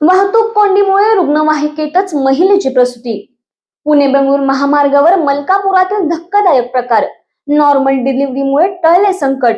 वाहतूक कोंडीमुळे रुग्णवाहिकेतच महिलेची प्रसूती. पुणे बेंगळूर महामार्गावर मलकापुरातील धक्कादायक प्रकार. नॉर्मल डिलिव्हरीमुळे टळले संकट.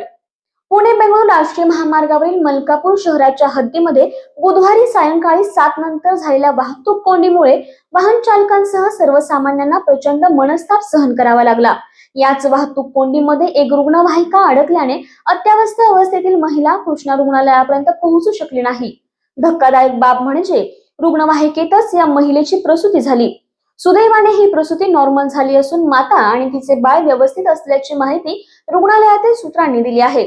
पुणे बेंगळूर राष्ट्रीय महामार्गावरील मलकापूर शहराच्या हद्दीमध्ये बुधवारी सायंकाळी सात नंतर झालेल्या वाहतूक कोंडीमुळे वाहन चालकांसह सर्वसामान्यांना प्रचंड मनस्ताप सहन करावा लागला. याच वाहतूक कोंडीमध्ये एक रुग्णवाहिका अडकल्याने अत्यावस्थ अवस्थेतील महिला कृष्णा रुग्णालयापर्यंत पोहोचू शकली नाही. धक्कादायक बाब म्हणजे रुग्णवाहिकेतच या महिलेची प्रसूती झाली. सुदैवाने ही प्रसूती नॉर्मल झाली असून माता आणि तिचे बाळ व्यवस्थित असल्याची माहिती रुग्णालयातील सूत्रांनी दिली आहे.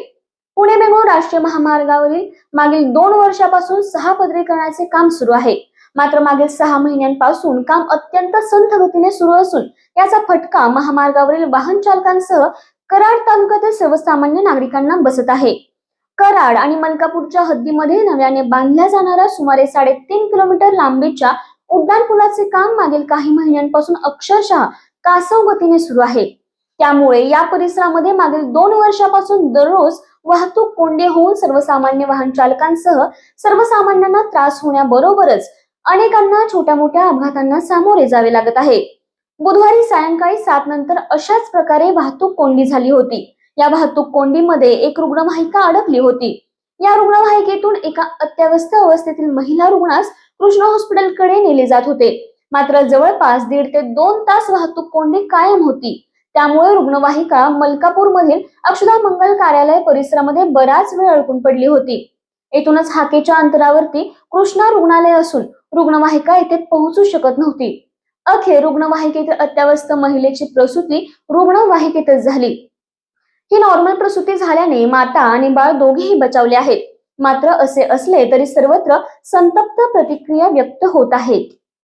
पुणे बेंगळूर राष्ट्रीय महामार्गावरील मागील दोन वर्षापासून सहा पदरीकरणाचे काम सुरू आहे. मात्र मागील सहा महिन्यांपासून काम अत्यंत संथ गतीने सुरू असून याचा फटका महामार्गावरील वाहन चालकांसह कराड तालुक्यातील सर्वसामान्य नागरिकांना बसत आहे. कराड आणि मलकापूरच्या हद्दीमध्ये नव्याने बांधल्या जाणाऱ्या सुमारे साडेतीन किलोमीटर लांबीच्या उड्डाणपुलाचे काम मागील काही महिन्यांपासून अक्षरशः कासव गतीने सुरू आहे. त्यामुळे या परिसरामध्ये मागील दोन वर्षापासून दररोज वाहतूक कोंडी होऊन सर्वसामान्य वाहन चालकांसह सर्वसामान्यांना त्रास होण्याबरोबरच अनेकांना छोट्या मोठ्या अपघातांना सामोरे जावे लागत आहे. बुधवारी सायंकाळी सात नंतर अशाच प्रकारे वाहतूक कोंडी झाली होती. या वाहतूक कोंडीमध्ये एक रुग्णवाहिका अडकली होती. या रुग्णवाहिकेतून एका अत्यावस्थ अवस्थेतील महिला रुग्णास कृष्ण हॉस्पिटलकडे नेले जात होते. मात्र जवळपास दीड ते दोन तास वाहतूक कोंडी कायम होती. त्यामुळे रुग्णवाहिका मलकापूर मधील अक्षदा मंगल कार्यालय परिसरामध्ये बराच वेळ अडकून पडली होती. येथूनच हाकेच्या अंतरावरती कृष्णा रुग्णालय असून रुग्णवाहिका येथे पोहोचू शकत नव्हती. अखेर रुग्णवाहिकेतील अत्यावस्थ महिलेची प्रसूती रुग्णवाहिकेतच झाली. ही नॉर्मल प्रसूती झाल्याने माता आणि बाळ दोघेही बचावले आहेत. मात्र असे असले तरी सर्वत्र संतप्त प्रतिक्रिया व्यक्त होत आहेत